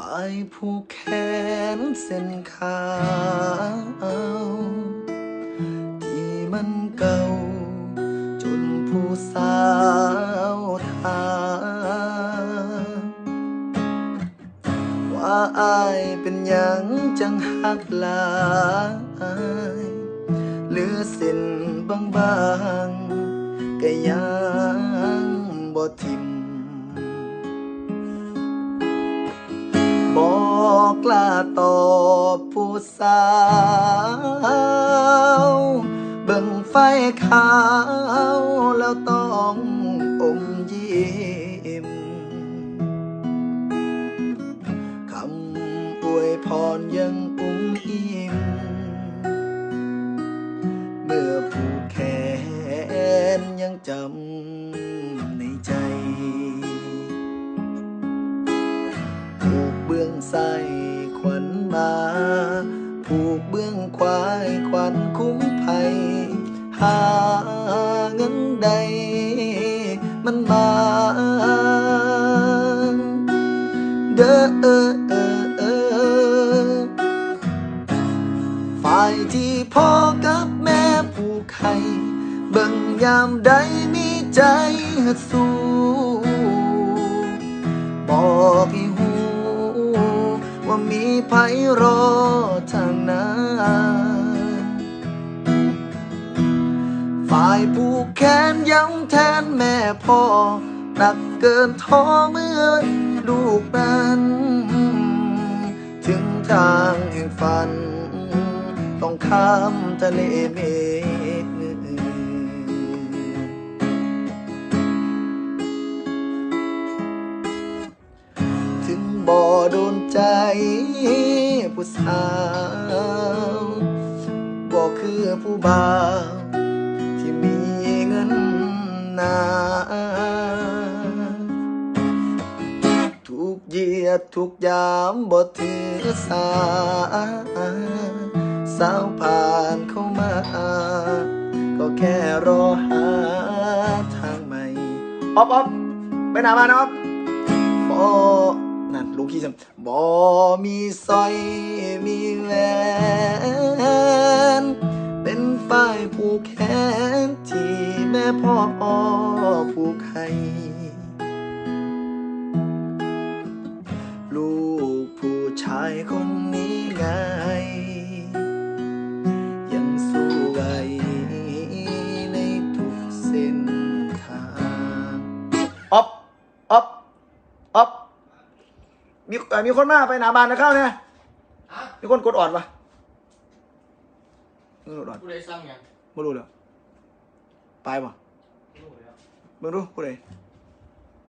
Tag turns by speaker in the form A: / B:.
A: ฝ่ายผู้แขนเส้นขาวที่มันเก่า จนผู้สาวถามว่าอายเป็นหยังจังหักลายเหลือเส้นบางๆก็ยังบ่ทิม กล้าตอบผู้สาว เบิ่งไฟขาวแล้วต้องอมยิ้มคำอวยพรยังอุ้มอิ่มเมื่อผู้แขนยังจำในใจ ผูกเบื้องซ้ายขวัญมา ผูกเบื้องขวายขวัญคุ้มภัย หาเงินใด มันมา เด้อเออเออเออฝ่ายที่พ่อกับแม่ผูกไข่เบิ่งยามใดมีใจฮึดสู้ ว่ามีไผรอทางนั้นฝ่ายผู้แขนย้ำแทนแม่พ่อหนักเกินท้อเมื่อลูกนั้น ถึงทางแห่งฝัน ต้องข้ามทะเลเมฆ บ่โดนใจ ผู้สาวบ่คือผู้บ่าวที่มีเงินหนาทุกเยียดทุกยามบ่ถือสาสาวผ่านเข้ามา ก็แค่รอหาทางใหม่อ๊อบอ๊อบไปไหนมานะอ๊อบบอ นั่นลุงขี้จำบ่มีสร้อยมีแหวนเป็นฝ้ายผูกแขนที่แม่พ่อผูกให้ลูกผู้ชายคนนี้ไง มีเอ่อมีคนมาไปหนาบานนะเข้าเนี่ย
B: ฮะ
A: มีคนกดออดปะไม่รู้ออด
B: ผู้ใดสั่งหยัง
A: ไม่รู้เลยไปปะ
B: ไม่รู้แล้ว
A: ไม่รู้ผู้ใด